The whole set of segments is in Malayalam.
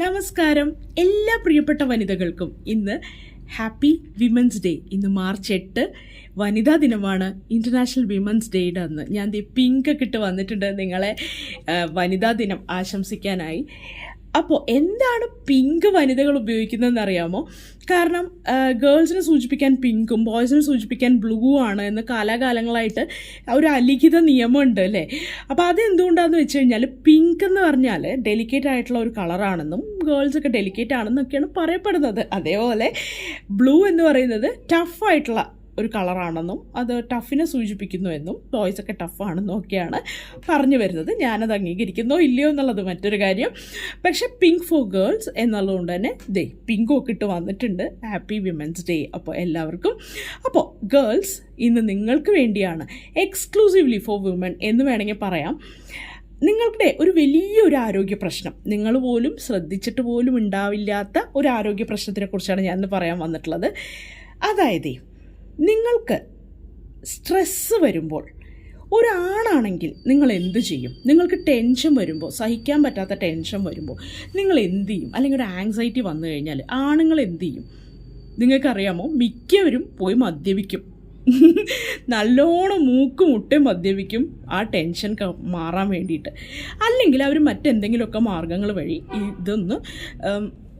നമസ്കാരം. എല്ലാ പ്രിയപ്പെട്ട വനിതകൾക്കും ഇന്ന് ഹാപ്പി വിമൻസ് ഡേ ഇന്ന് മാർച്ച് എട്ട്. വനിതാ ദിനമാണ് ഇന്റർനാഷണൽ വിമൻസ് ഡേയുടെ അന്ന്. ഞാൻ ദി പിങ്ക് ഒക്കെ ഇട്ട് വന്നിട്ടുണ്ട് നിങ്ങളെ വനിതാ ദിനം ആശംസിക്കാനായി. അപ്പോൾ എന്താണ് പിങ്ക് വനിതകൾ ഉപയോഗിക്കുന്നതെന്ന് അറിയാമോ കാരണം ഗേൾസിനെ സൂചിപ്പിക്കാൻ പിങ്കും ബോയ്സിനെ സൂചിപ്പിക്കാൻ ബ്ലൂ ആണ് എന്ന് കാലാകാലങ്ങളായിട്ട് ഒരു അലിഖിത നിയമമുണ്ട് അല്ലേ? അപ്പോൾ അതെന്തുകൊണ്ടാണെന്ന് വെച്ച് കഴിഞ്ഞാൽ പിങ്ക് എന്ന് പറഞ്ഞാൽ ഡെലിക്കേറ്റ് ആയിട്ടുള്ള ഒരു കളറാണെന്നും ഗേൾസൊക്കെ ഡെലിക്കേറ്റ് ആണെന്നൊക്കെയാണ് പറയപ്പെടുന്നത്. അതേപോലെ ബ്ലൂ എന്ന് പറയുന്നത് ടഫ് ആയിട്ടുള്ള ഒരു കളറാണെന്നും അത് ടഫിനെ സൂചിപ്പിക്കുന്നു എന്നും ബോയ്സ് ഒക്കെ ടഫാണെന്നും ഒക്കെയാണ് പറഞ്ഞു വരുന്നത്. ഞാനത് അംഗീകരിക്കുന്നോ ഇല്ലയോ എന്നുള്ളത് മറ്റൊരു കാര്യം. പക്ഷെ പിങ്ക് ഫോർ ഗേൾസ് എന്നുള്ളതുകൊണ്ട് തന്നെ ദേ പിങ്ക് ഒക്കെ ഇട്ട് വന്നിട്ടുണ്ട്. ഹാപ്പി വിമൻസ് ഡേ അപ്പോൾ എല്ലാവർക്കും. അപ്പോൾ ഗേൾസ് ഇന്ന് നിങ്ങൾക്ക് വേണ്ടിയാണ് എക്സ്ക്ലൂസീവ്ലി ഫോർ വിമൻ എന്ന് വേണമെങ്കിൽ പറയാം. നിങ്ങളുടെ ഒരു വലിയൊരു ആരോഗ്യ പ്രശ്നം നിങ്ങൾ പോലും ശ്രദ്ധിച്ചിട്ട് പോലും ഉണ്ടാവില്ലാത്ത ഒരു ആരോഗ്യ പ്രശ്നത്തിനെ കുറിച്ചാണ് ഞാൻ ഇന്ന് പറയാൻ വന്നിട്ടുള്ളത്. അതായത് നിങ്ങൾക്ക് സ്ട്രെസ്സ് വരുമ്പോൾ ഒരാണാണെങ്കിൽ നിങ്ങൾ എന്ത് ചെയ്യും? നിങ്ങൾക്ക് ടെൻഷൻ വരുമ്പോൾ സഹിക്കാൻ പറ്റാത്ത ടെൻഷൻ വരുമ്പോൾ നിങ്ങൾ എന്ത് ചെയ്യും? അല്ലെങ്കിൽ ഒരു ആങ്സൈറ്റി വന്നു കഴിഞ്ഞാൽ ആണുങ്ങൾ എന്ത് ചെയ്യും? നിങ്ങൾക്കറിയാമോ? മിക്കവരും പോയി മദ്യപിക്കും. നല്ലോണം മൂക്ക് മുട്ടയും മദ്യപിക്കും ആ ടെൻഷൻ മാറാൻ വേണ്ടിയിട്ട്. അല്ലെങ്കിൽ അവർ മറ്റെന്തെങ്കിലുമൊക്കെ മാർഗങ്ങൾ വഴി ഇതൊന്ന്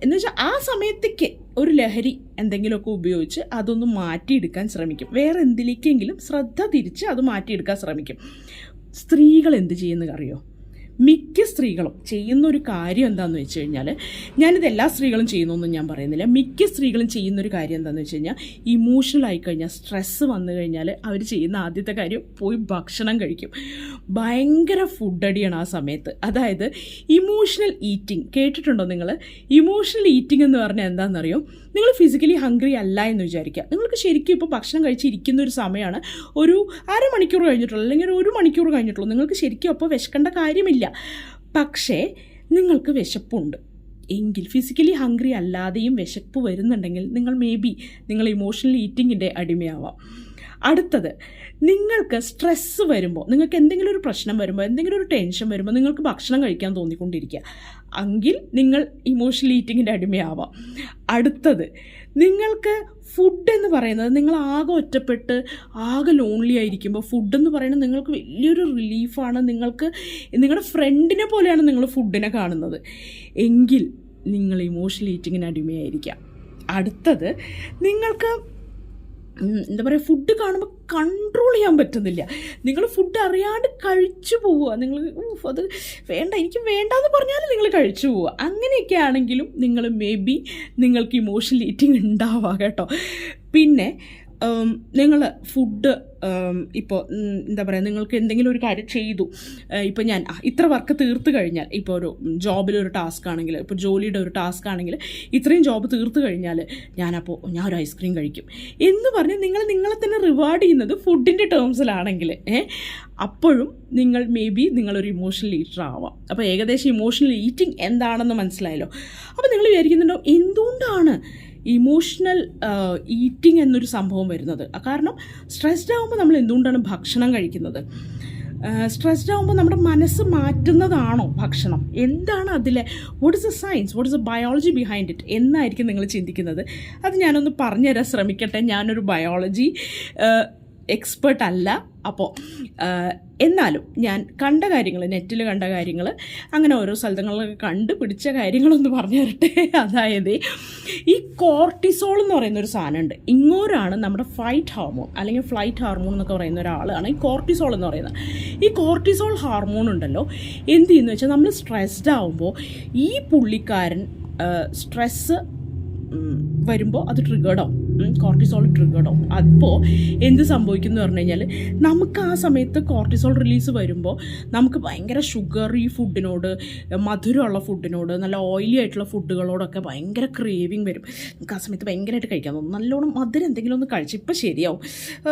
എന്ന് വെച്ചാൽ ആ സമയത്തേക്ക് ഒരു ലഹരി എന്തെങ്കിലുമൊക്കെ ഉപയോഗിച്ച് അതൊന്ന് മാറ്റിയെടുക്കാൻ ശ്രമിക്കും. വേറെ എന്തിലേക്കെങ്കിലും ശ്രദ്ധ തിരിച്ച് അത് മാറ്റിയെടുക്കാൻ ശ്രമിക്കും. സ്ത്രീകൾ എന്ത് ചെയ്യുന്നതറിയോ മിക്ക സ്ത്രീകളും ചെയ്യുന്ന ഒരു കാര്യം എന്താണെന്ന് വെച്ച് കഴിഞ്ഞാൽ ഞാനിത് എല്ലാ സ്ത്രീകളും ചെയ്യുന്നൊന്നും ഞാൻ പറയുന്നില്ല. മിക്ക സ്ത്രീകളും ചെയ്യുന്ന ഒരു കാര്യം എന്താണെന്ന് വെച്ച് കഴിഞ്ഞാൽ ഇമോഷണൽ ആയിക്കഴിഞ്ഞാൽ സ്ട്രെസ്സ് വന്നു കഴിഞ്ഞാൽ അവർ ചെയ്യുന്ന ആദ്യത്തെ കാര്യം പോയി ഭക്ഷണം കഴിക്കും. ഭയങ്കര ഫുഡ് അടിയാണ് ആ സമയത്ത്. അതായത് ഇമോഷണൽ ഈറ്റിംഗ് കേട്ടിട്ടുണ്ടോ നിങ്ങൾ ഇമോഷണൽ ഈറ്റിംഗ് എന്ന് പറഞ്ഞാൽ എന്താണെന്നറിയോ? നിങ്ങൾ ഫിസിക്കലി ഹംഗ്രി അല്ല എന്ന് വിചാരിക്കുക. നിങ്ങൾക്ക് ശരിക്കും ഇപ്പോൾ ഭക്ഷണം കഴിച്ചിരിക്കുന്ന ഒരു സമയമാണ്. ഒരു അരമണിക്കൂർ കഴിഞ്ഞിട്ടുള്ളൂ അല്ലെങ്കിൽ ഒരു മണിക്കൂർ കഴിഞ്ഞിട്ടുള്ളൂ. നിങ്ങൾക്ക് ശരിക്കും അപ്പോൾ വിശക്കേണ്ട കാര്യമില്ല. പക്ഷേ നിങ്ങൾക്ക് വിശപ്പുണ്ട്. എങ്കിൽ ഫിസിക്കലി ഹംഗ്രി അല്ലാതെയും വിശപ്പ് വരുന്നുണ്ടെങ്കിൽ നിങ്ങൾ മേ ബി നിങ്ങൾ ഇമോഷണൽ ഈറ്റിങ്ങിന്റെ അടിമയാവാം. അടുത്തത് നിങ്ങൾക്ക് സ്ട്രെസ്സ് വരുമ്പോൾ നിങ്ങൾക്ക് എന്തെങ്കിലും ഒരു പ്രശ്നം വരുമ്പോൾ എന്തെങ്കിലും ഒരു ടെൻഷൻ വരുമ്പോൾ നിങ്ങൾക്ക് ഭക്ഷണം കഴിക്കാൻ തോന്നിക്കൊണ്ടിരിക്കുക. എങ്കിൽ നിങ്ങൾ ഇമോഷണൽ ഈറ്റിങ്ങിന്റെ അടിമയാവാം. അടുത്തത് നിങ്ങൾക്ക് ഫുഡ് എന്ന് പറയുന്നത് നിങ്ങൾ ആകെ ഒറ്റപ്പെട്ട് ആകെ ലോൺലി ആയിരിക്കുമ്പോൾ ഫുഡ് എന്ന് പറയുന്നത് നിങ്ങൾക്ക് വലിയൊരു റിലീഫാണ് നിങ്ങൾക്ക് നിങ്ങളുടെ ഫ്രണ്ടിനെ പോലെയാണ് നിങ്ങൾ ഫുഡിനെ കാണുന്നത്. എങ്കിൽ നിങ്ങൾ ഇമോഷണൽ ഈറ്റിങ്ങിന് അടിമയായിരിക്കാം അടുത്തത് നിങ്ങൾക്ക് എന്താ പറയുക ഫുഡ് കാണുമ്പോൾ കൺട്രോൾ ചെയ്യാൻ പറ്റുന്നില്ല. നിങ്ങൾ ഫുഡ് അറിയാണ്ട് കഴിച്ചു പോവുക. നിങ്ങൾ അത് വേണ്ട എനിക്ക് വേണ്ടാന്ന് പറഞ്ഞാലും നിങ്ങൾ കഴിച്ചു പോവുക. അങ്ങനെയൊക്കെ ആണെങ്കിലും നിങ്ങൾ മേ ബി നിങ്ങൾക്ക് ഇമോഷണൽ ഈറ്റിംഗ് ഉണ്ടാവുക കേട്ടോ. പിന്നെ നിങ്ങൾ ഫുഡ് ഇപ്പോൾ എന്താ പറയുക നിങ്ങൾക്ക് എന്തെങ്കിലും ഒരു കാര്യം ചെയ്തു. ഇപ്പോൾ ഞാൻ ഇത്ര വർക്ക് തീർത്ത് കഴിഞ്ഞാൽ ഇപ്പോൾ ഒരു ജോബിലൊരു ടാസ്ക് ആണെങ്കിൽ ഇപ്പോൾ ജോലിയുടെ ഒരു ടാസ്ക് ആണെങ്കിൽ ഇത്രയും ജോബ് തീർത്ത് കഴിഞ്ഞാൽ ഞാനപ്പോൾ ഞാൻ ഒരു ഐസ്ക്രീം കഴിക്കും. എന്ന് പറഞ്ഞ് നിങ്ങൾ നിങ്ങളെ തന്നെ റിവാർഡ് ചെയ്യുന്നത് ഫുഡിന്റെ ടേംസിലാണെങ്കിൽ അപ്പോഴും നിങ്ങൾ മേ ബി നിങ്ങളൊരു ഇമോഷണൽ ഈറ്റർ ആവാം. അപ്പോൾ ഏകദേശം ഇമോഷണൽ ഈറ്റിംഗ് എന്താണെന്ന് മനസ്സിലായല്ലോ? അപ്പോൾ നിങ്ങൾ വിചാരിക്കുന്നുണ്ടോ എന്തുകൊണ്ടാണ് ഇമോഷണൽ ഈറ്റിംഗ് എന്നൊരു സംഭവം വരുന്നത്. കാരണം സ്ട്രെസ്ഡ് ആകുമ്പോൾ നമ്മൾ എന്തുകൊണ്ടാണ് ഭക്ഷണം കഴിക്കുന്നത്? സ്ട്രെസ്ഡ് ആകുമ്പോൾ നമ്മുടെ മനസ്സ് മാറ്റുന്നതാണോ ഭക്ഷണം? എന്താണ് അതിലെ what is a science what is a biology behind it എന്നായിരിക്കും നിങ്ങൾ ചിന്തിക്കുന്നത്. അത് ഞാനൊന്ന് പറഞ്ഞുതരാൻ ശ്രമിക്കട്ടെ. ഞാനൊരു ബയോളജി എക്സ്പേർട്ട് അല്ല. അപ്പോൾ എന്നാലും ഞാൻ കണ്ട കാര്യങ്ങൾ നെറ്റിൽ കണ്ട കാര്യങ്ങൾ അങ്ങനെ ഓരോ സ്ഥലങ്ങളിലൊക്കെ കണ്ട് പിടിച്ച കാര്യങ്ങളൊന്ന് പറഞ്ഞു തരട്ടെ. അതായത് ഈ കോർട്ടിസോൾ എന്ന് പറയുന്ന ഒരു സാധനമുണ്ട്. ഇങ്ങോരാണ് നമ്മുടെ ഫൈറ്റ് ഹോർമോൺ അല്ലെങ്കിൽ ഫ്ലൈറ്റ് ഹോർമോൺ എന്നൊക്കെ പറയുന്ന ഒരാളാണ് ഈ കോർട്ടിസോൾ എന്ന് പറയുന്നത്. ഈ കോർട്ടിസോൾ ഹോർമോൺ ഉണ്ടല്ലോ എന്ത് ചെയ്യുന്നു വെച്ചാൽ നമ്മൾ സ്ട്രെസ്ഡ് ആവുമ്പോൾ ഈ പുള്ളിക്കാരൻ സ്ട്രെസ്സ് വരുമ്പോൾ അത് ട്രിഗേർഡ് ആവും. കോർട്ടിസോൾ ട്രിഗേർഡ് ആവും. അപ്പോൾ എന്ത് സംഭവിക്കും എന്ന് പറഞ്ഞു കഴിഞ്ഞാൽ നമുക്ക് ആ സമയത്ത് കോർട്ടിസോൾ റിലീസ് വരുമ്പോൾ നമുക്ക് ഭയങ്കര ഷുഗറി ഫുഡിനോട് മധുരമുള്ള ഫുഡിനോട് നല്ല ഓയിലി ആയിട്ടുള്ള ഫുഡുകളോടൊക്കെ ഭയങ്കര ക്രേവിങ് വരും. നമുക്ക് ആ സമയത്ത് ഭയങ്കരമായിട്ട് കഴിക്കാൻ തോന്നും നല്ലോണം മധുരം എന്തെങ്കിലും ഒന്ന് കഴിച്ച് ഇപ്പം ശരിയാവും.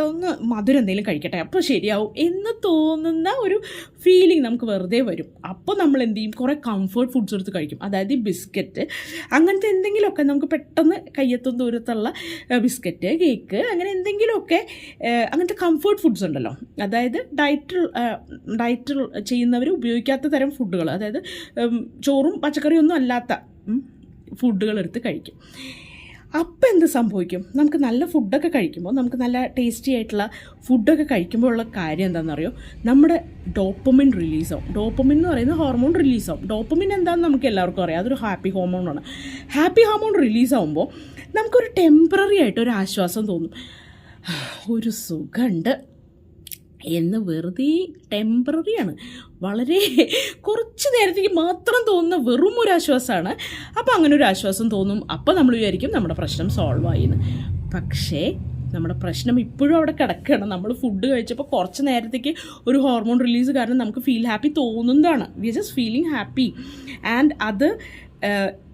ഒന്ന് മധുരം എന്തെങ്കിലും കഴിക്കട്ടെ അപ്പോൾ ശരിയാവും എന്ന് തോന്നുന്ന ഒരു ഫീലിംഗ് നമുക്ക് വെറുതെ വരും. അപ്പോൾ നമ്മൾ എന്ത് ചെയ്യും? കുറേ കംഫർട്ട് ഫുഡ്സ് എടുത്ത് കഴിക്കും. അതായത് ബിസ്ക്കറ്റ് അങ്ങനത്തെ എന്തെങ്കിലുമൊക്കെ നമുക്ക് പെട്ടെന്ന് കയ്യെത്തും ദൂരത്തുള്ള ബിസ്ക്കറ്റ് കേക്ക് അങ്ങനെ എന്തെങ്കിലുമൊക്കെ അങ്ങനത്തെ കംഫർട്ട് ഫുഡ്സ് ഉണ്ടല്ലോ. അതായത് ഡയറ്റ് ഡയറ്റ് ചെയ്യുന്നവർ ഉപയോഗിക്കാത്ത തരം ഫുഡുകൾ അതായത് ചോറും പച്ചക്കറിയൊന്നും അല്ലാത്ത ഫുഡുകൾ എടുത്ത് കഴിക്കും. അപ്പം എന്ത് സംഭവിക്കും? നമുക്ക് നല്ല ഫുഡൊക്കെ കഴിക്കുമ്പോൾ നമുക്ക് നല്ല ടേസ്റ്റി ആയിട്ടുള്ള ഫുഡൊക്കെ കഴിക്കുമ്പോൾ ഉള്ള കാര്യം എന്താണെന്നറിയോ? നമ്മുടെ ഡോപ്പമിൻ റിലീസാവും ഡോപ്പമിൻ എന്ന് പറയുന്ന ഹോർമോൺ റിലീസാവും ഡോപ്പമിൻ എന്താണെന്ന് നമുക്ക് എല്ലാവർക്കും അറിയാം. അതൊരു ഹാപ്പി ഹോർമോൺ ആണ്. ഹാപ്പി ഹോർമോൺ റിലീസാവുമ്പോൾ നമുക്കൊരു ടെമ്പററി ആയിട്ട് ഒരു ആശ്വാസം തോന്നും. ഒരു സുഖമുണ്ട് എന്ന് വെറുതെ ടെമ്പററിയാണ് വളരെ കുറച്ച് നേരത്തേക്ക് മാത്രം തോന്നുന്ന വെറും ഒരു ആശ്വാസമാണ്. അപ്പോൾ അങ്ങനെ ഒരു ആശ്വാസം തോന്നും. അപ്പോൾ നമ്മൾ വിചാരിക്കും നമ്മുടെ പ്രശ്നം സോൾവ് ആയിന്ന്. പക്ഷേ നമ്മുടെ പ്രശ്നം ഇപ്പോഴും അവിടെ കിടക്കുകയാണ് നമ്മൾ ഫുഡ് കഴിച്ചപ്പോൾ കുറച്ച് നേരത്തേക്ക് ഒരു ഹോർമോൺ റിലീസ് കാരണം നമുക്ക് feel happy തോന്നുന്നതാണ്. We just feeling happy and അത്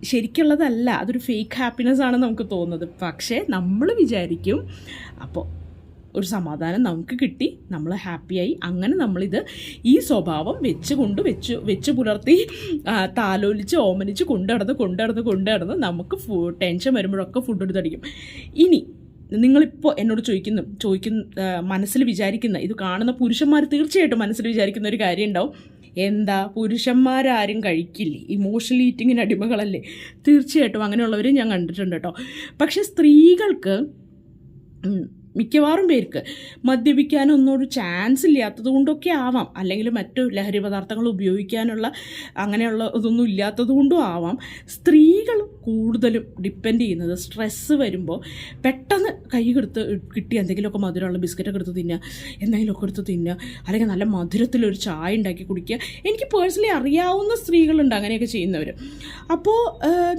ശരിക്കുള്ളതല്ല. അതൊരു ഫേക്ക് ഹാപ്പിനെസ് ആണ് നമുക്ക് തോന്നുന്നത്. പക്ഷേ നമ്മൾ വിചാരിക്കും അപ്പോൾ ഒരു സമാധാനം നമുക്ക് കിട്ടി. നമ്മൾ ഹാപ്പിയായി അങ്ങനെ നമ്മളിത് ഈ സ്വഭാവം വെച്ച് കൊണ്ട് വെച്ച് വെച്ച് പുലർത്തി താലോലിച്ച് ഓമനിച്ച് കൊണ്ടുനടന്ന് കൊണ്ടുനടന്ന് കൊണ്ടുനടന്ന് നമുക്ക് ഫു ടെൻഷൻ വരുമ്പോഴൊക്കെ ഫുഡ് എടുത്തടിക്കും ഇനി നിങ്ങളിപ്പോൾ എന്നോട് ചോദിക്കുന്നു ചോദിക്കുന്ന മനസ്സിൽ വിചാരിക്കുന്ന ഇത് കാണുന്ന പുരുഷന്മാർ തീർച്ചയായിട്ടും മനസ്സിൽ വിചാരിക്കുന്ന ഒരു കാര്യം ഉണ്ടാവും. എന്താ? പുരുഷന്മാരാരും കഴിക്കില്ലേ. ഇമോഷണൽ ഈറ്റിങ്ങിന് അടിമകളല്ലേ? തീർച്ചയായിട്ടും അങ്ങനെയുള്ളവരെ ഞാൻ കണ്ടിട്ടുണ്ട് കേട്ടോ. പക്ഷെ സ്ത്രീകൾക്ക് മിക്കവാറും പേർക്ക് മദ്യപിക്കാനൊന്നും ഒരു ചാൻസ് ഇല്ലാത്തത് കൊണ്ടൊക്കെ ആവാം. അല്ലെങ്കിൽ മറ്റു ലഹരി പദാർത്ഥങ്ങൾ ഉപയോഗിക്കാനുള്ള അങ്ങനെയുള്ള ഇതൊന്നും ഇല്ലാത്തത് കൊണ്ടും ആവാം. സ്ത്രീകൾ കൂടുതലും ഡിപ്പെൻഡ് ചെയ്യുന്നത് സ്ട്രെസ്സ് വരുമ്പോൾ പെട്ടെന്ന് കൈ കൊടുത്ത് കിട്ടി എന്തെങ്കിലുമൊക്കെ മധുരമുള്ള ബിസ്ക്കറ്റൊക്കെ എടുത്ത് തിന്നുക എന്തെങ്കിലുമൊക്കെ എടുത്ത് തിന്നുക അല്ലെങ്കിൽ നല്ല മധുരത്തിലൊരു ചായ ഉണ്ടാക്കി കുടിക്കുക. എനിക്ക് പേഴ്സണലി അറിയാവുന്ന സ്ത്രീകളുണ്ട് അങ്ങനെയൊക്കെ ചെയ്യുന്നവർ അപ്പോൾ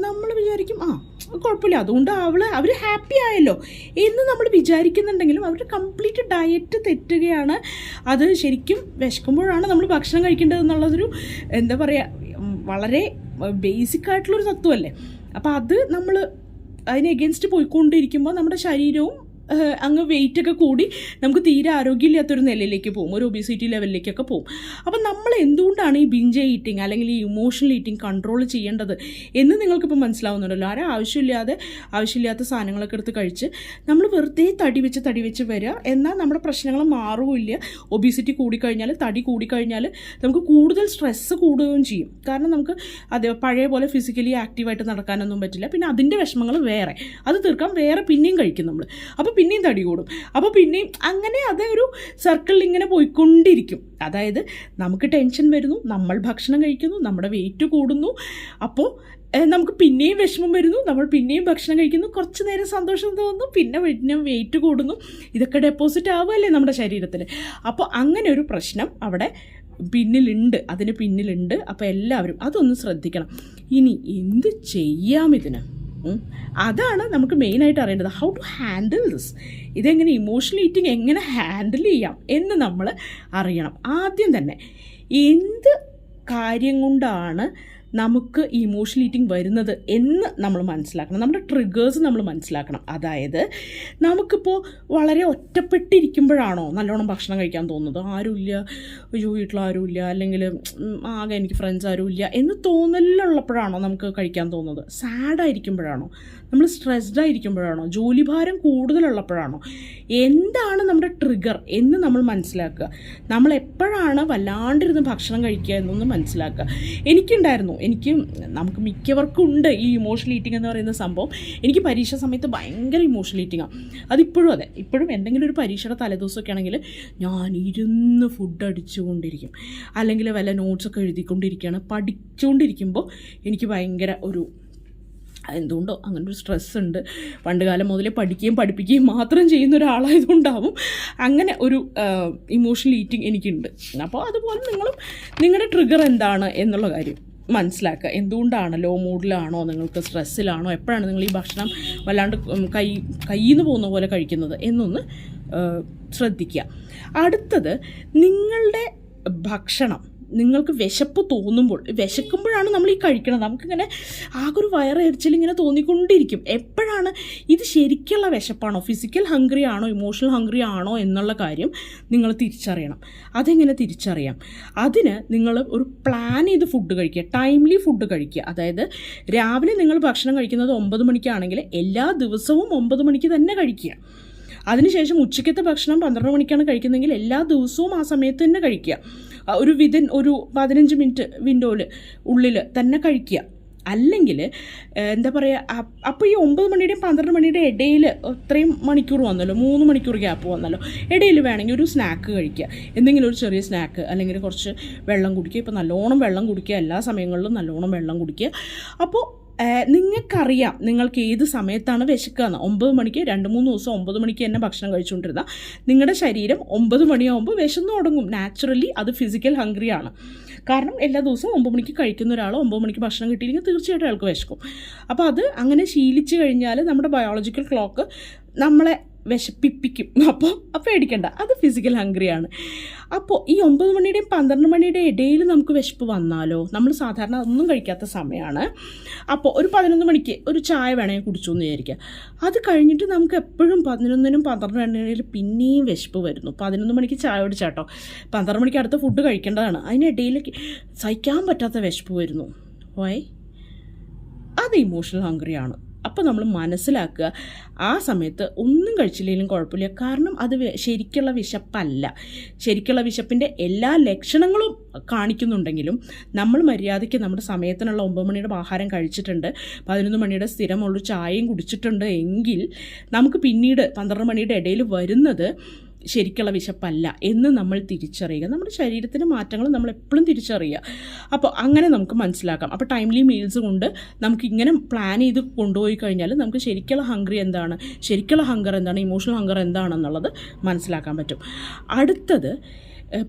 നമ്മൾ വിചാരിക്കും ആ കുഴപ്പമില്ല. അതുകൊണ്ട് അവൾ അവർ ഹാപ്പി ആയല്ലോ എന്ന് നമ്മൾ വിചാരിക്കുന്നുണ്ടെങ്കിലും അവരുടെ കംപ്ലീറ്റ് ഡയറ്റ് തെറ്റുകയാണ്. അത് ശരിക്കും വിശക്കുമ്പോഴാണ് നമ്മൾ ഭക്ഷണം കഴിക്കേണ്ടത് എന്നുള്ളതൊരു എന്താ പറയുക വളരെ ബേസിക് ആയിട്ടുള്ളൊരു തത്വമല്ലേ? അപ്പോൾ അത് നമ്മൾ അതിന് എഗൈൻസ്റ്റ് പോയിക്കൊണ്ടിരിക്കുമ്പോൾ നമ്മുടെ ശരീരവും അങ്ങ് വെയിറ്റ് ഒക്കെ കൂടി നമുക്ക് തീരെ ആരോഗ്യമില്ലാത്തൊരു നിലയിലേക്ക് പോകും. ഒരു ഒബിസിറ്റി ലെവലിലേക്കൊക്കെ പോകും. അപ്പം നമ്മൾ എന്തുകൊണ്ടാണ് ഈ ബിഞ്ച് ഈറ്റിംഗ് അല്ലെങ്കിൽ ഈ ഇമോഷണൽ ഈറ്റിംഗ് കൺട്രോൾ ചെയ്യേണ്ടത് എന്ന് നിങ്ങൾക്കിപ്പോൾ മനസ്സിലാവുന്നുണ്ടല്ലോ. ആരും ആവശ്യമില്ലാതെ ആവശ്യമില്ലാത്ത സാധനങ്ങളൊക്കെ എടുത്ത് കഴിച്ച് നമ്മൾ വെറുതെ തടി വെച്ച് തടി വെച്ച് വരിക എന്നാൽ നമ്മുടെ പ്രശ്നങ്ങൾ മാറുകയില്ല. ഒബിസിറ്റി കൂടിക്കഴിഞ്ഞാൽ തടി കൂടിക്കഴിഞ്ഞാൽ നമുക്ക് കൂടുതൽ സ്ട്രെസ്സ് കൂടുകയും ചെയ്യും. കാരണം നമുക്ക് അതേ പഴയ പോലെ ഫിസിക്കലി ആക്റ്റീവായിട്ട് നടക്കാനൊന്നും പറ്റില്ല. പിന്നെ അതിന്റെ വിഷമങ്ങൾ വേറെ. അത് തീർക്കാൻ വേറെ പിന്നെയും കഴിക്കും നമ്മൾ. അപ്പോൾ പിന്നെയും തടി കൂടും. അപ്പോൾ പിന്നെയും അങ്ങനെ അതൊരു സർക്കിളിൽ ഇങ്ങനെ പോയിക്കൊണ്ടിരിക്കും. അതായത് നമുക്ക് ടെൻഷൻ വരുന്നു നമ്മൾ ഭക്ഷണം കഴിക്കുന്നു നമ്മുടെ വെയിറ്റ് കൂടുന്നു. അപ്പോൾ നമുക്ക് പിന്നെയും വിഷമം വരുന്നു നമ്മൾ പിന്നെയും ഭക്ഷണം കഴിക്കുന്നു കുറച്ച് നേരം സന്തോഷം തോന്നുന്നു പിന്നെ പിന്നെ വെയിറ്റ് കൂടുന്നു. ഇതൊക്കെ ഡെപ്പോസിറ്റ് ആവുമല്ലേ നമ്മുടെ ശരീരത്തിൽ അപ്പോൾ അങ്ങനെ ഒരു പ്രശ്നം അവിടെ പിന്നിലുണ്ട് അതിന് പിന്നിലുണ്ട്. അപ്പോൾ എല്ലാവരും അതൊന്ന് ശ്രദ്ധിക്കണം. ഇനി എന്ത് ചെയ്യാം ഇതിന്. അതാണ് നമുക്ക് മെയിനായിട്ട് അറിയേണ്ടത്. ഹൗ ടു ഹാൻഡിൽ ദിസ് ഇതെങ്ങനെ ഇമോഷണൽ ഈറ്റിംഗ് എങ്ങനെ ഹാൻഡിൽ ചെയ്യാം എന്ന് നമ്മൾ അറിയണം. ആദ്യം തന്നെ എന്ത് കാര്യം കൊണ്ടാണ് നമുക്ക് ഇമോഷണൽ ഈറ്റിംഗ് വരുന്നത് എന്ന് നമ്മൾ മനസ്സിലാക്കണം. നമ്മുടെ ട്രിഗേഴ്സ് നമ്മൾ മനസ്സിലാക്കണം. അതായത് നമുക്കിപ്പോൾ വളരെ ഒറ്റപ്പെട്ടിരിക്കുമ്പോഴാണോ നല്ലോണം ഭക്ഷണം കഴിക്കാൻ തോന്നുന്നത്? ആരുമില്ല. അയ്യോ വീട്ടിലാരുമില്ല അല്ലെങ്കിൽ ആകെ എനിക്ക് ഫ്രണ്ട്സ് ആരുമില്ല എന്ന് തോന്നലുള്ളപ്പോഴാണോ നമുക്ക് കഴിക്കാൻ തോന്നുന്നത്? സാഡായിരിക്കുമ്പോഴാണോ നമ്മൾ സ്ട്രെസ്ഡ് ആയിരിക്കുമ്പോഴാണോ? ജോലിഭാരം കൂടുതലുള്ളപ്പോഴാണോ? എന്താണ് നമ്മുടെ ട്രിഗർ എന്ന് നമ്മൾ മനസ്സിലാക്കുക. നമ്മൾ എപ്പോഴാണ് വല്ലാണ്ടിരുന്ന് ഭക്ഷണം കഴിക്കുക എന്നൊന്ന് മനസ്സിലാക്കുക. എനിക്കുണ്ടായിരുന്നു. എനിക്ക് നമുക്ക് മിക്കവർക്കും ഉണ്ട് ഈ ഇമോഷണൽ ഈറ്റിംഗ് എന്ന് പറയുന്ന സംഭവം. എനിക്ക് പരീക്ഷ സമയത്ത് ഭയങ്കര ഇമോഷണൽ ഈറ്റിംഗാണ് അതിപ്പോഴും അതെ. ഇപ്പോഴും എന്തെങ്കിലും ഒരു പരീക്ഷയുടെ തലേദിവസമൊക്കെ ആണെങ്കിൽ ഞാൻ ഇരുന്ന് ഫുഡ് അടിച്ചുകൊണ്ടിരിക്കും. അല്ലെങ്കിൽ വല്ല നോട്ട്സൊക്കെ എഴുതിക്കൊണ്ടിരിക്കുകയാണ്. പഠിച്ചുകൊണ്ടിരിക്കുമ്പോൾ എനിക്ക് ഭയങ്കര ഒരു എന്തുകൊണ്ടോ അങ്ങനെ ഒരു സ്ട്രെസ് ഉണ്ട് പണ്ട് കാലം മുതലേ പഠിക്കുകയും പഠിപ്പിക്കുകയും മാത്രം ചെയ്യുന്ന ഒരാളായതുകൊണ്ടാവും അങ്ങനെ ഒരു ഇമോഷണൽ ഈറ്റിംഗ് എനിക്കുണ്ട്. അപ്പോൾ അതുപോലെ നിങ്ങളും നിങ്ങളുടെ ട്രിഗർ എന്താണ് എന്നുള്ള കാര്യം മനസ്സിലാക്കുക. എന്തുകൊണ്ടാണ് ലോ മൂഡിലാണോ നിങ്ങൾക്ക് സ്ട്രെസ്സിലാണോ എപ്പോഴാണ് നിങ്ങൾ ഈ ഭക്ഷണം വല്ലാണ്ട് കൈ കയ്യിൽ നിന്ന് പോകുന്ന പോലെ കഴിക്കുന്നത് എന്നൊന്ന് ശ്രദ്ധിക്കുക. അടുത്തത് നിങ്ങളുടെ ഭക്ഷണം നിങ്ങൾക്ക് വിശപ്പ് തോന്നുമ്പോൾ വിശക്കുമ്പോഴാണ് നമ്മൾ ഈ കഴിക്കണം നമുക്കിങ്ങനെ ആകെ ഒരു വയറെരിച്ചിൽ ഇങ്ങനെ തോന്നിക്കൊണ്ടിരിക്കും. എപ്പോഴാണ് ഇത് ശരിക്കുള്ള വിശപ്പാണോ? ഫിസിക്കൽ ഹംഗ്രി ആണോ? ഇമോഷണൽ ഹംഗ്രി ആണോ എന്നുള്ള കാര്യം നിങ്ങൾ തിരിച്ചറിയണം. അതെങ്ങനെ തിരിച്ചറിയാം? അതിന് നിങ്ങൾ ഒരു പ്ലാൻ ചെയ്ത് ഫുഡ് കഴിക്കുക. ടൈംലി ഫുഡ് കഴിക്കുക. അതായത് രാവിലെ നിങ്ങൾ ഭക്ഷണം കഴിക്കുന്നത് ഒമ്പത് മണിക്കാണെങ്കിൽ എല്ലാ ദിവസവും ഒമ്പത് മണിക്ക് തന്നെ കഴിക്കുക. അതിനുശേഷം ഉച്ചയ്ക്കത്തെ ഭക്ഷണം പന്ത്രണ്ട് മണിക്കാണ് കഴിക്കുന്നതെങ്കിൽ എല്ലാ ദിവസവും ആ സമയത്ത് തന്നെ കഴിക്കുക. ഒരു വിതിൻ ഒരു പതിനഞ്ച് മിനിറ്റ് വിൻഡോയിൽ ഉള്ളിൽ തന്നെ കഴിക്കുക. അല്ലെങ്കിൽ എന്താ പറയുക അപ്പോൾ ഈ ഒമ്പത് മണിയുടെയും പന്ത്രണ്ട് മണിയുടെയും ഇടയിൽ ഇത്രയും മണിക്കൂർ വന്നല്ലോ മൂന്ന് മണിക്കൂർ ഗ്യാപ്പ് വന്നല്ലോ ഇടയിൽ വേണമെങ്കിൽ ഒരു സ്നാക്ക് കഴിക്കുക. എന്തെങ്കിലും ഒരു ചെറിയ സ്നാക്ക് അല്ലെങ്കിൽ കുറച്ച് വെള്ളം കുടിക്കുക. ഇപ്പോൾ നല്ലോണം വെള്ളം കുടിക്കുക. എല്ലാ സമയങ്ങളിലും നല്ലോണം വെള്ളം കുടിക്കുക. അപ്പോൾ നിങ്ങൾക്കറിയാം നിങ്ങൾക്ക് ഏത് സമയത്താണ് വിശക്കുകയെന്ന് ഒമ്പത് മണിക്ക് രണ്ട് മൂന്ന് ദിവസം ഒമ്പത് മണിക്ക് തന്നെ ഭക്ഷണം കഴിച്ചുകൊണ്ടിരുന്ന. നിങ്ങളുടെ ശരീരം ഒമ്പത് മണിയാകുമ്പോൾ വിശന്നു തുടങ്ങും. നാച്ചുറലി അത് ഫിസിക്കൽ ഹംഗ്രിയാണ് കാരണം എല്ലാ ദിവസവും ഒമ്പത് മണിക്ക് കഴിക്കുന്ന ഒരാൾ ഒമ്പത് മണിക്ക് ഭക്ഷണം കിട്ടിയില്ലെങ്കിൽ തീർച്ചയായിട്ടും അയാൾക്ക് വിശക്കും. അപ്പോൾ അത് അങ്ങനെ ശീലിച്ചു കഴിഞ്ഞാൽ നമ്മുടെ ബയോളജിക്കൽ ക്ലോക്ക് നമ്മളെ വിശപ്പിപ്പിക്കും. അപ്പോൾ അപ്പോൾ പേടിക്കണ്ട. അത് ഫിസിക്കൽ ഹംഗ്രിയാണ് അപ്പോൾ ഈ ഒമ്പത് മണിയുടെയും പന്ത്രണ്ട് മണിയുടെയും ഇടയിൽ നമുക്ക് വിശപ്പ് വന്നാലോ? നമ്മൾ സാധാരണ ഒന്നും കഴിക്കാത്ത സമയമാണ് അപ്പോൾ ഒരു പതിനൊന്ന് മണിക്ക് ഒരു ചായ വേണമെങ്കിൽ കുടിച്ചു എന്ന് വിചാരിക്കുക. അത് കഴിഞ്ഞിട്ട് നമുക്ക് എപ്പോഴും പതിനൊന്നിനും പന്ത്രണ്ട് മണിയിൽ പിന്നെയും വിശപ്പ് വരുന്നു. പതിനൊന്ന് മണിക്ക് ചായ കുടിച്ചാട്ടോ പന്ത്രണ്ട് മണിക്ക് അടുത്ത ഫുഡ് കഴിക്കേണ്ടതാണ്. അതിനിടയിലേക്ക് സഹിക്കാൻ പറ്റാത്ത വിശപ്പ് വരുന്നു. വൈ അത് ഇമോഷണൽ ഹംഗ്രിയാണ് അപ്പോൾ നമ്മൾ മനസ്സിലാക്കുക ആ സമയത്ത് ഒന്നും കഴിച്ചില്ലെങ്കിലും കുഴപ്പമില്ല. കാരണം അത് ശരിക്കുള്ള വിശപ്പല്ല. ശരിക്കുള്ള വിശപ്പിന്റെ എല്ലാ ലക്ഷണങ്ങളും കാണിക്കുന്നുണ്ടെങ്കിലും നമ്മൾ മര്യാദയ്ക്ക് നമ്മുടെ സമയത്തിനുള്ള ഒമ്പത് മണിയുടെ ആഹാരം കഴിച്ചിട്ടുണ്ട് പതിനൊന്ന് മണിയുടെ സ്ഥിരമുള്ള ചായയും കുടിച്ചിട്ടുണ്ട് എങ്കിൽ നമുക്ക് പിന്നീട് പന്ത്രണ്ട് മണിയുടെ ഇടയിൽ വരുന്നത് ശരിക്കുള്ള വിശപ്പല്ല എന്ന് നമ്മൾ തിരിച്ചറിയുക. നമ്മുടെ ശരീരത്തിന്റെ മാറ്റങ്ങൾ നമ്മൾ എപ്പോഴും തിരിച്ചറിയുക. അപ്പോൾ അങ്ങനെ നമുക്ക് മനസ്സിലാക്കാം. അപ്പോൾ ടൈംലി മീൽസ് കൊണ്ട് നമുക്ക് ഇങ്ങനെ പ്ലാൻ ചെയ്ത് കൊണ്ടുപോയി കഴിഞ്ഞാൽ നമുക്ക് ശരിക്കുള്ള ഹംഗ്രി എന്താണ്? ശരിക്കുള്ള ഹങ്കർ എന്താണ്? ഇമോഷണൽ ഹങ്കർ എന്താണെന്നുള്ളത് മനസ്സിലാക്കാൻ പറ്റും. അടുത്തത്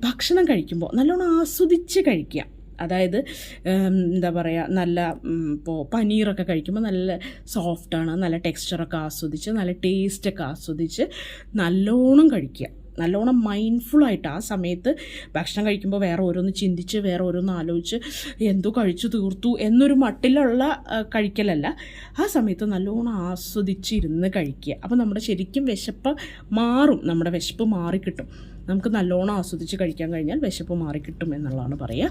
ഭക്ഷണം കഴിക്കുമ്പോൾ നല്ലോണം ആസ്വദിച്ച് കഴിക്കുക. അതായത് എന്താ പറയുക നല്ല ഇപ്പോൾ പനീറൊക്കെ കഴിക്കുമ്പോൾ നല്ല സോഫ്റ്റാണ് നല്ല ടെക്സ്ചറൊക്കെ ആസ്വദിച്ച് നല്ല ടേസ്റ്റൊക്കെ ആസ്വദിച്ച് നല്ലോണം കഴിക്കുക. നല്ലോണം മൈൻഡ്ഫുള്ളായിട്ട് ആ സമയത്ത് ഭക്ഷണം കഴിക്കുമ്പോൾ വേറെ ഓരോന്ന് ചിന്തിച്ച് വേറെ ഓരോന്ന് ആലോചിച്ച് എന്തോ കഴിച്ചു തീർത്തു എന്നൊരു മട്ടിലുള്ള കഴിക്കലല്ല. ആ സമയത്ത് നല്ലോണം ആസ്വദിച്ചിരുന്ന് കഴിക്കുക. അപ്പോൾ നമ്മുടെ ശരിക്കും വിശപ്പ് മാറും നമ്മുടെ വിശപ്പ് മാറിക്കിട്ടും. നമുക്ക് നല്ലോണം ആസ്വദിച്ച് കഴിക്കാൻ കഴിഞ്ഞാൽ വിശപ്പ് മാറിക്കിട്ടും എന്നുള്ളതാണ് പറയുക.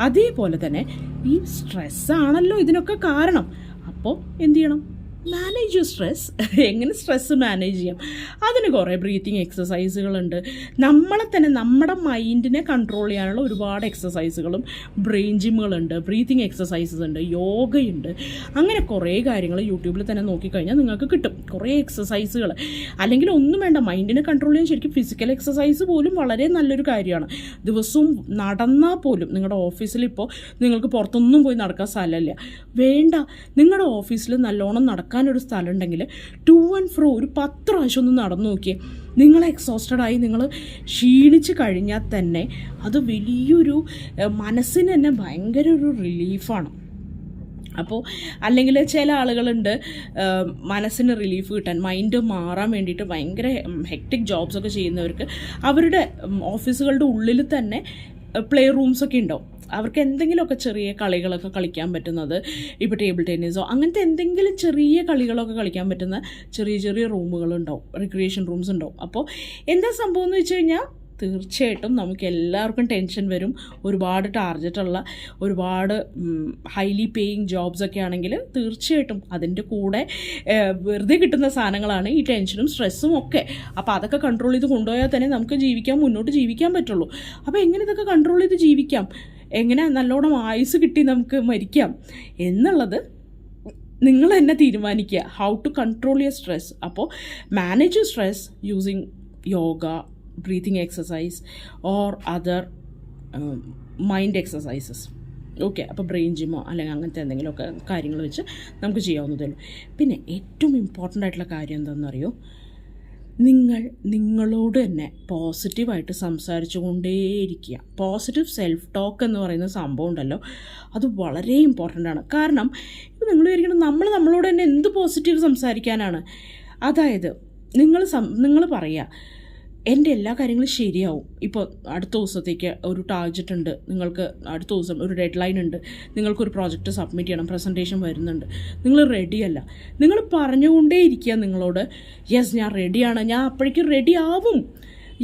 അതേപോലെ തന്നെ ഈ സ്ട്രെസ്സാണല്ലോ ഇതിനൊക്കെ കാരണം. അപ്പോൾ എന്ത് ചെയ്യണം? മാനേജ് യു സ്ട്രെസ് എങ്ങനെ സ്ട്രെസ്സ് മാനേജ് ചെയ്യാം? അതിന് കുറേ ബ്രീത്തിങ് എക്സസൈസുകളുണ്ട് നമ്മളെ തന്നെ നമ്മുടെ മൈൻഡിനെ കൺട്രോൾ ചെയ്യാനുള്ള ഒരുപാട് എക്സസൈസുകളും ബ്രെയിൻ ജിമ്മുകളുണ്ട് ബ്രീത്തിങ് എക്സസൈസസ് ഉണ്ട് യോഗയുണ്ട്. അങ്ങനെ കുറേ കാര്യങ്ങൾ യൂട്യൂബിൽ തന്നെ നോക്കിക്കഴിഞ്ഞാൽ നിങ്ങൾക്ക് കിട്ടും. കുറേ എക്സസൈസുകൾ അല്ലെങ്കിൽ ഒന്നും വേണ്ട മൈൻഡിനെ കൺട്രോൾ ചെയ്യാൻ ശരിക്കും ഫിസിക്കൽ എക്സസൈസ് പോലും വളരെ നല്ലൊരു കാര്യമാണ്. ദിവസവും നടന്നാൽ പോലും നിങ്ങളുടെ ഓഫീസിൽ ഇപ്പോൾ നിങ്ങൾക്ക് പുറത്തൊന്നും പോയി നടക്കാൻ സ്ഥലമില്ല. വേണ്ട. നിങ്ങളുടെ ഓഫീസിൽ നല്ലോണം നടക്കാനൊരു സ്ഥലം ഉണ്ടെങ്കിൽ ടു ആൻഡ് ഫ്രോ ഒരു പത്ത് പ്രാവശ്യം ഒന്ന് നടന്നു നോക്കിയേ. നിങ്ങൾ എക്സോസ്റ്റഡ് ആയി നിങ്ങൾ ക്ഷീണിച്ച് കഴിഞ്ഞാൽ തന്നെ അത് വലിയൊരു മനസ്സിന് തന്നെ ഭയങ്കര ഒരു റിലീഫാണ് അപ്പോൾ അല്ലെങ്കിൽ ചില ആളുകളുണ്ട് മനസ്സിന് റിലീഫ് കിട്ടാൻ മൈൻഡ് മാറാൻ വേണ്ടിയിട്ട് ഭയങ്കര ഹെക്ടിക് ജോബ്സൊക്കെ ചെയ്യുന്നവർക്ക് അവരുടെ ഓഫീസുകളുടെ ഉള്ളിൽ തന്നെ പ്ലേ റൂംസൊക്കെ ഉണ്ടാവും അവർക്ക് എന്തെങ്കിലുമൊക്കെ ചെറിയ കളികളൊക്കെ കളിക്കാൻ പറ്റുന്നത് ഇപ്പോൾ ടേബിൾ ടെന്നീസോ അങ്ങനത്തെ എന്തെങ്കിലും ചെറിയ കളികളൊക്കെ കളിക്കാൻ പറ്റുന്ന ചെറിയ ചെറിയ റൂമുകളുണ്ടാവും റിക്രിയേഷൻ റൂംസ് ഉണ്ടാവും അപ്പോൾ എന്താ സംഭവം എന്ന് വെച്ച് കഴിഞ്ഞാൽ തീർച്ചയായിട്ടും നമുക്ക് എല്ലാവർക്കും ടെൻഷൻ വരും. ഒരുപാട് ടാർഗറ്റുള്ള ഒരുപാട് ഹൈലി പേയിങ് ജോബ്സൊക്കെ ആണെങ്കിൽ തീർച്ചയായിട്ടും അതിന്റെ കൂടെ വെറുതെ കിട്ടുന്ന സാധനങ്ങളാണ് ഈ ടെൻഷനും സ്ട്രെസ്സും ഒക്കെ. അപ്പോൾ അതൊക്കെ കൺട്രോൾ ചെയ്ത് കൊണ്ടുപോയാൽ തന്നെ നമുക്ക് ജീവിക്കാൻ മുന്നോട്ട് ജീവിക്കാൻ പറ്റുള്ളൂ. അപ്പോൾ എങ്ങനെ ഇതൊക്കെ കൺട്രോൾ ചെയ്ത് ജീവിക്കാം? എങ്ങനെ നല്ലോണം ആയുസ് കിട്ടി നമുക്ക് മരിക്കാം? എന്നുള്ളത് നിങ്ങൾ തന്നെ തീരുമാനിക്കുക. How to control your stress അപ്പോൾ manage stress using yoga breathing exercise or other mind exercises okay അപ്പോൾ ബ്രെയിൻ ജിമ്മോ അല്ലെങ്കിൽ അങ്ങനത്തെ എന്തെങ്കിലുമൊക്കെ കാര്യങ്ങൾ വെച്ച് നമുക്ക് ചെയ്യാവുന്നതേ ഉള്ളൂ. പിന്നെ ഏറ്റവും ഇമ്പോർട്ടന്റ് ആയിട്ടുള്ള കാര്യം എന്താണെന്നറിയോ? നിങ്ങൾ നിങ്ങളോട് തന്നെ പോസിറ്റീവായിട്ട് സംസാരിച്ചു കൊണ്ടേയിരിക്കുക പോസിറ്റീവ് സെൽഫ് ടോക്ക് എന്ന് പറയുന്ന സംഭവം ഉണ്ടല്ലോ അത് വളരെ ഇമ്പോർട്ടന്റ് ആണ്. കാരണം ഇപ്പോൾ നിങ്ങൾ വിചാരിക്കണം നമ്മൾ നമ്മളോട് തന്നെ എന്ത് പോസിറ്റീവ് സംസാരിക്കാനാണ്. അതായത് നിങ്ങൾ സം നിങ്ങൾ പറയുക എന്റെ എല്ലാ കാര്യങ്ങളും ശരിയാവും. ഇപ്പോൾ അടുത്ത ദിവസത്തേക്ക് ഒരു ടാർജറ്റ് ഉണ്ട്. നിങ്ങൾക്ക് അടുത്ത ദിവസം ഒരു ഡെഡ് ലൈൻ ഉണ്ട്. നിങ്ങൾക്കൊരു പ്രോജക്റ്റ് സബ്മിറ്റ് ചെയ്യണം പ്രസന്റേഷൻ വരുന്നുണ്ട്. നിങ്ങൾ റെഡിയല്ല നിങ്ങൾ പറഞ്ഞുകൊണ്ടേ ഇരിക്കുക നിങ്ങളോട് യെസ് ഞാൻ റെഡിയാണ് ഞാൻ അപ്പോഴേക്കും റെഡി ആവും.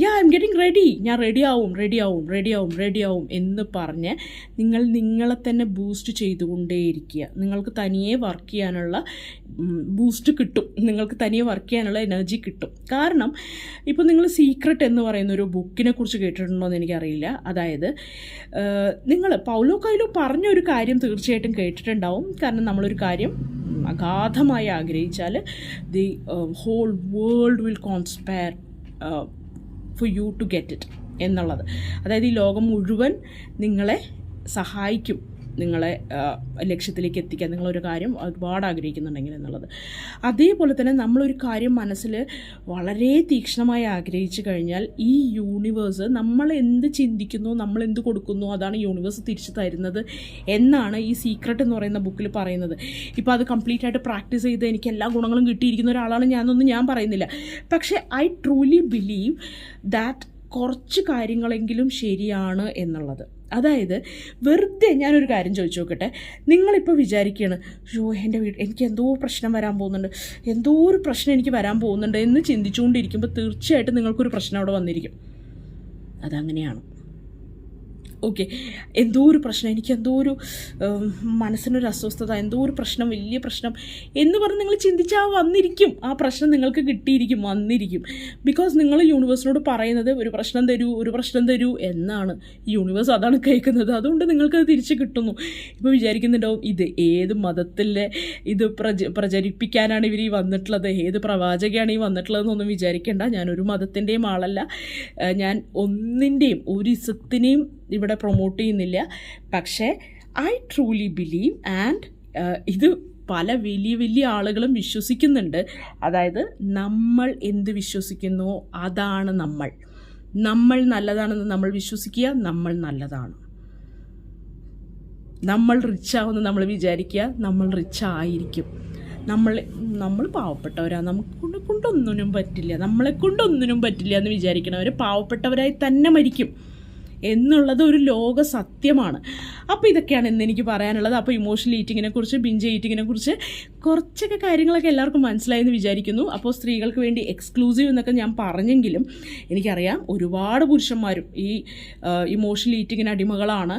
Yeah I'm getting ready ഞാൻ റെഡി ആവും റെഡി ആവും റെഡി ആവും റെഡി ആവും എന്ന് പറഞ്ഞ് നിങ്ങൾ നിങ്ങളെ തന്നെ ബൂസ്റ്റ് ചെയ്തുകൊണ്ടേയിരിക്കുക. നിങ്ങൾക്ക് തനിയെ വർക്ക് ചെയ്യാനുള്ള ബൂസ്റ്റ് കിട്ടും. നിങ്ങൾക്ക് തനിയെ വർക്ക് ചെയ്യാനുള്ള എനർജി കിട്ടും. കാരണം ഇപ്പോൾ നിങ്ങൾ സീക്രട്ട് എന്ന് പറയുന്ന ഒരു ബുക്കിനെ കുറിച്ച് കേട്ടിട്ടുണ്ടോ എന്ന് എനിക്കറിയില്ല. അതായത് നിങ്ങൾ പൗലോ കൈലോ പറഞ്ഞ ഒരു കാര്യം തീർച്ചയായിട്ടും കേട്ടിട്ടുണ്ടാവും. കാരണം നമ്മളൊരു കാര്യം അഗാധമായി ആഗ്രഹിച്ചാൽ the whole world will conspire for you to get it എന്നുള്ളത്. അതായത് ഈ ലോകം മുഴുവൻ നിങ്ങളെ സഹായിക്കും. നിങ്ങളെ ലക്ഷ്യത്തിലേക്ക് എത്തിക്കാൻ നിങ്ങളൊരു കാര്യം ഒരുപാട് ആഗ്രഹിക്കുന്നുണ്ടെങ്കിൽ എന്നുള്ളത്. അതേപോലെ തന്നെ നമ്മളൊരു കാര്യം മനസ്സിൽ വളരെ തീക്ഷ്ണമായി ആഗ്രഹിച്ചു കഴിഞ്ഞാൽ ഈ യൂണിവേഴ്സ് നമ്മൾ എന്ത് ചിന്തിക്കുന്നു നമ്മൾ എന്ത് കൊടുക്കുന്നു അതാണ് യൂണിവേഴ്സ് തിരിച്ചു തരുന്നത് എന്നാണ് ഈ സീക്രട്ട് എന്ന് പറയുന്ന ബുക്കിൽ പറയുന്നത്. ഇപ്പോൾ അത് കംപ്ലീറ്റ് ആയിട്ട് പ്രാക്ടീസ് ചെയ്ത് എനിക്ക് എല്ലാ ഗുണങ്ങളും കിട്ടിയിരിക്കുന്ന ഒരാളാണ് ഞാനൊന്നും ഞാൻ പറയുന്നില്ല. പക്ഷേ ഐ ട്രൂലി ബിലീവ് ദാറ്റ് കുറച്ച് കാര്യങ്ങളെങ്കിലും ശരിയാണ് എന്നുള്ളത്. അതായത് വെറുതെ ഞാനൊരു കാര്യം ചോദിച്ചു നോക്കട്ടെ. നിങ്ങളിപ്പോൾ വിചാരിക്കുകയാണ് ഷോ എന്റെ വീട് എനിക്ക് എന്തോ പ്രശ്നം വരാൻ പോകുന്നുണ്ട്. എന്തോ ഒരു പ്രശ്നം എനിക്ക് വരാൻ പോകുന്നുണ്ട് എന്ന് ചിന്തിച്ചുകൊണ്ടിരിക്കുമ്പോൾ തീർച്ചയായിട്ടും നിങ്ങൾക്കൊരു പ്രശ്നം അവിടെ വന്നിരിക്കും. അതങ്ങനെയാണ്. ഓക്കെ. എന്തോ ഒരു പ്രശ്നം. എനിക്ക് എന്തോ ഒരു മനസ്സിനൊരു അസ്വസ്ഥത എന്തോ ഒരു പ്രശ്നം വലിയ പ്രശ്നം എന്ന് പറഞ്ഞ് നിങ്ങൾ ചിന്തിച്ചാൽ വന്നിരിക്കും. ആ പ്രശ്നം നിങ്ങൾക്ക് കിട്ടിയിരിക്കും വന്നിരിക്കും. ബിക്കോസ് നിങ്ങൾ യൂണിവേഴ്സിനോട് പറയുന്നത് ഒരു പ്രശ്നം തരൂ ഒരു പ്രശ്നം തരൂ എന്നാണ്. യൂണിവേഴ്സ് അതാണ് കേൾക്കുന്നത്. അതുകൊണ്ട് നിങ്ങൾക്കത് തിരിച്ച് കിട്ടുന്നു. ഇപ്പോൾ വിചാരിക്കുന്നുണ്ടാവും ഇത് ഏത് മതത്തിലെ ഇത് പ്രച പ്രചരിപ്പിക്കാനാണ് ഇവർ ഈ വന്നിട്ടുള്ളത്? ഏത് പ്രവാചകയാണ് ഈ വന്നിട്ടുള്ളതെന്നൊന്നും വിചാരിക്കേണ്ട. ഞാനൊരു മതത്തിന്റെയും ആളല്ല. ഞാൻ ഒന്നിന്റെയും ഒരു ഇസത്തിനെയും ഇവിടെ പ്രൊമോട്ട് ചെയ്യുന്നില്ല. പക്ഷേ ഐ ട്രൂലി ബിലീവ് ആൻഡ് ഇത് പല വലിയ വലിയ ആളുകളും വിശ്വസിക്കുന്നുണ്ട്. അതായത് നമ്മൾ എന്ത് വിശ്വസിക്കുന്നു? അതാണ് നമ്മൾ. നമ്മൾ നല്ലതാണെന്ന് നമ്മൾ വിശ്വസിക്കുക നമ്മൾ നല്ലതാണ്. നമ്മൾ റിച്ച് ആവുമെന്ന് നമ്മൾ വിചാരിക്കുക നമ്മൾ റിച്ച് ആയിരിക്കും. നമ്മൾ നമ്മൾ പാവപ്പെട്ടവരാണ് നമുക്ക് കൊണ്ട് കൊണ്ടൊന്നിനും പറ്റില്ല. നമ്മളെ കൊണ്ടൊന്നിനും പറ്റില്ല എന്ന് വിചാരിക്കണവർ പാവപ്പെട്ടവരായി തന്നെ മരിക്കും. എന്നുള്ളത് ഒരു ലോക സത്യമാണ്. അപ്പോൾ ഇതൊക്കെയാണ് ഇന്ന് എനിക്ക് പറയാനുള്ളത്. അപ്പോൾ ഇമോഷണൽ ഈറ്റിങ്ങിനെ കുറിച്ച് ബിഞ്ച് ഈറ്റിങ്ങിനെ കുറിച്ച് കുറച്ചൊക്കെ കാര്യങ്ങളൊക്കെ എല്ലാവർക്കും മനസ്സിലായെന്ന് വിചാരിക്കുന്നു. അപ്പോൾ സ്ത്രീകൾക്ക് വേണ്ടി എക്സ്ക്ലൂസീവ് എന്നൊക്കെ ഞാൻ പറഞ്ഞെങ്കിലും എനിക്കറിയാം ഒരുപാട് പുരുഷന്മാരും ഈ ഇമോഷണൽ ഈറ്റിങ്ങിന് അടിമകളാണ്.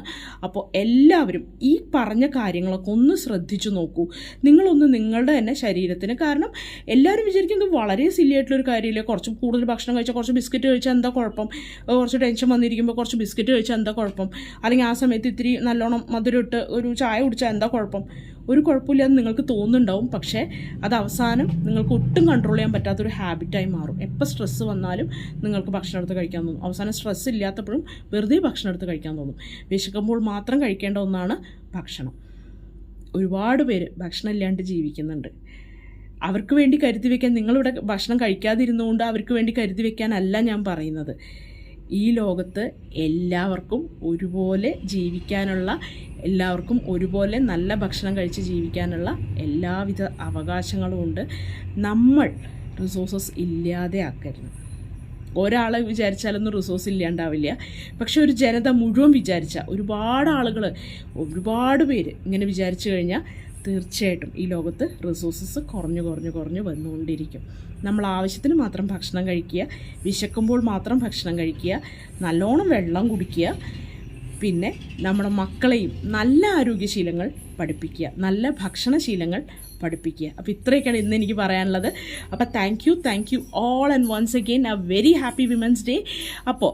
അപ്പോൾ എല്ലാവരും ഈ പറഞ്ഞ കാര്യങ്ങളൊക്കെ ഒന്ന് ശ്രദ്ധിച്ചു നോക്കൂ. നിങ്ങളൊന്ന് നിങ്ങളുടെ തന്നെ ശരീരത്തിന് കാരണം എല്ലാവരും വിചാരിക്കുന്നത് വളരെ സില്ലി ആയിട്ടുള്ളൊരു കാര്യമില്ല? കുറച്ച് കൂടുതൽ ഭക്ഷണം കഴിച്ചാൽ കുറച്ച് ബിസ്ക്കറ്റ് കഴിച്ചാൽ എന്താ കുഴപ്പം? കുറച്ച് ടെൻഷൻ വന്നിരിക്കുമ്പോൾ കുറച്ച് ബിസ്ക്കറ്റ് കഴിച്ചാൽ എന്താ കുഴപ്പം? അല്ലെങ്കിൽ ആ സമയത്ത് ഇത്തിരി നല്ലോണം മധുരം ഇട്ട് ഒരു ചായ കുടിച്ചാൽ എന്താ കുഴപ്പം? ഒരു കുഴപ്പമില്ലെന്ന് നിങ്ങൾക്ക് തോന്നുന്നുണ്ടാവും പക്ഷേ അത് അവസാനം നിങ്ങൾക്ക് ഒട്ടും കൺട്രോൾ ചെയ്യാൻ പറ്റാത്തൊരു ഹാബിറ്റായി മാറും. എപ്പോൾ സ്ട്രെസ്സ് വന്നാലും നിങ്ങൾക്ക് ഭക്ഷണം എടുത്ത് കഴിക്കാൻ തോന്നും. അവസാനം സ്ട്രെസ് ഇല്ലാത്തപ്പോഴും വെറുതെ ഭക്ഷണം എടുത്ത് കഴിക്കാൻ തോന്നും. വിശക്കുമ്പോൾ മാത്രം കഴിക്കേണ്ട ഒന്നാണ് ഭക്ഷണം. ഒരുപാട് പേര് ഭക്ഷണം ഇല്ലാണ്ട് ജീവിക്കുന്നുണ്ട്. അവർക്ക് വേണ്ടി കരുതി വെക്കാൻ നിങ്ങളിവിടെ ഭക്ഷണം കഴിക്കാതിരുന്നുകൊണ്ട് അവർക്ക് വേണ്ടി കരുതി വെക്കാനല്ല ഞാൻ പറയുന്നത്. ഈ ലോകത്ത് എല്ലാവർക്കും ഒരുപോലെ ജീവിക്കാനുള്ള എല്ലാവർക്കും ഒരുപോലെ നല്ല ഭക്ഷണം കഴിച്ച് ജീവിക്കാനുള്ള എല്ലാവിധ അവകാശങ്ങളും ഉണ്ട്. നമ്മൾ റിസോഴ്സസ് ഇല്ലാതെ ആക്കരുത്. ഒരാളെ വിചാരിച്ചാലൊന്നും റിസോഴ്സ് ഇല്ലാണ്ടാവില്ല. പക്ഷെ ഒരു ജനത മുഴുവൻ വിചാരിച്ച ഒരുപാട് ആളുകൾ ഒരുപാട് പേര് ഇങ്ങനെ വിചാരിച്ചു കഴിഞ്ഞാൽ തീർച്ചയായിട്ടും ഈ ലോകത്ത് റിസോഴ്സസ് കുറഞ്ഞു കുറഞ്ഞു കുറഞ്ഞു വന്നുകൊണ്ടിരിക്കും. നമ്മൾ ആവശ്യത്തിന് മാത്രം ഭക്ഷണം കഴിക്കുക വിശക്കുമ്പോൾ മാത്രം ഭക്ഷണം കഴിക്കുക നല്ലോണം വെള്ളം കുടിക്കുക പിന്നെ നമ്മുടെ മക്കളെയും നല്ല ആരോഗ്യശീലങ്ങൾ പഠിപ്പിക്കുക നല്ല ഭക്ഷണശീലങ്ങൾ പഠിപ്പിക്കുക. അപ്പോൾ ഇത്രയൊക്കെയാണ് ഇന്ന് എനിക്ക് പറയാനുള്ളത്. അപ്പോൾ thank you thank you all and once again a very happy women's day അപ്പോൾ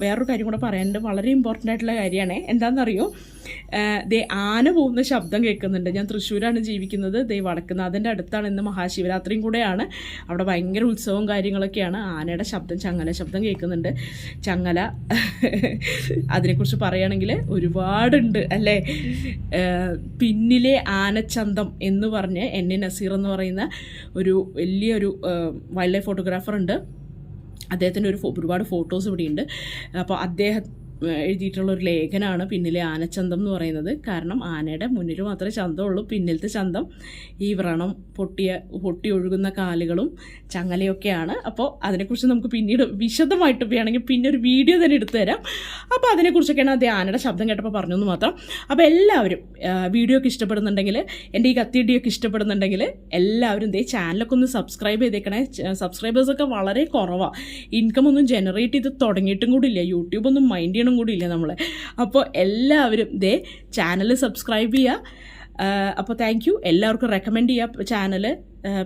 വേറൊരു കാര്യം കൂടെ പറയാനുണ്ട് വളരെ ഇമ്പോർട്ടന്റ് ആയിട്ടുള്ള കാര്യമാണ്. എന്താണെന്നറിയോ? ദേ ആന പോകുന്ന ശബ്ദം കേൾക്കുന്നുണ്ട്. ഞാൻ തൃശ്ശൂരാണ് ജീവിക്കുന്നത്. ദേ വടക്കുന്നാഥന്റെ അടുത്താണ് ഇന്ന് മഹാശിവരാത്രിയും കൂടെയാണ്. അവിടെ ഭയങ്കര ഉത്സവവും കാര്യങ്ങളൊക്കെയാണ്. ആനയുടെ ശബ്ദം ചങ്ങല ശബ്ദം കേൾക്കുന്നുണ്ട്. ചങ്ങല അതിനെക്കുറിച്ച് പറയുകയാണെങ്കിൽ ഒരുപാടുണ്ട് അല്ലേ? പിന്നിലെ ആനച്ചന്തം എന്ന് പറഞ്ഞ് എൻ. എ നസീർ എന്ന് പറയുന്ന ഒരു വലിയൊരു വൈൽഡ് ലൈഫ് ഫോട്ടോഗ്രാഫർ ഉണ്ട്. അദ്ദേഹത്തിന്റെ ഒരു ഒരുപാട് ഫോട്ടോസ് ഇവിടെയുണ്ട്. അപ്പോൾ അദ്ദേഹം എഴുതിയിട്ടുള്ള ഒരു ലേഖനമാണ് പിന്നിലെ ആനച്ചന്തം എന്ന് പറയുന്നത്. കാരണം ആനയുടെ മുന്നിൽ മാത്രമേ ചന്തമുള്ളൂ പിന്നിലത്തെ ചന്തം ഈ വ്രണം പൊട്ടിയ പൊട്ടി ഒഴുകുന്ന കാലുകളും ചങ്ങലയൊക്കെയാണ്. അപ്പോൾ അതിനെക്കുറിച്ച് നമുക്ക് പിന്നീട് വിശദമായിട്ട് വേണമെങ്കിൽ പിന്നെ ഒരു വീഡിയോ തന്നെ എടുത്തു തരാം. അപ്പോൾ അതിനെക്കുറിച്ചൊക്കെയാണ് അതേ ആനയുടെ ശബ്ദം കേട്ടപ്പോൾ പറഞ്ഞു എന്ന് മാത്രം. അപ്പോൾ എല്ലാവരും വീഡിയോ ഒക്കെ ഇഷ്ടപ്പെടുന്നുണ്ടെങ്കിൽ എന്റെ ഈ കത്തിയിടിയൊക്കെ ഇഷ്ടപ്പെടുന്നുണ്ടെങ്കിൽ എല്ലാവരും ഇതേ ചാനലൊക്കെ ഒന്ന് സബ്സ്ക്രൈബ് ചെയ്തേക്കണേ. സബ്സ്ക്രൈബേഴ്സൊക്കെ വളരെ കുറവാണ് ഇൻകം ഒന്നും ജനറേറ്റ് ചെയ്ത് തുടങ്ങിയിട്ടും കൂടി ഇല്ല യൂട്യൂബ് ഒന്നും മൈൻഡ് കൂടി ഇല്ല നമ്മളെ? അപ്പോൾ എല്ലാവരും ദേ ചാനൽ സബ്സ്ക്രൈബ് ചെയ്യുക അപ്പോൾ താങ്ക് യു എല്ലാവർക്കും റെക്കമെൻഡ് ചെയ്യുക ചാനൽ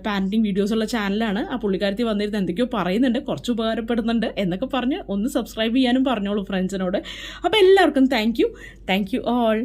പാരന്റിങ് വീഡിയോസ് ഉള്ള ചാനലാണ്. ആ പുള്ളിക്കാരത്തി വന്നിരുന്ന് എന്തൊക്കെയോ പറയുന്നുണ്ട് കുറച്ച് ഉപകാരപ്പെടുന്നുണ്ട് എന്നൊക്കെ പറഞ്ഞ് ഒന്ന് സബ്സ്ക്രൈബ് ചെയ്യാനും പറഞ്ഞോളൂ ഫ്രണ്ട്സിനോട് അപ്പോൾ എല്ലാവർക്കും thank you thank you all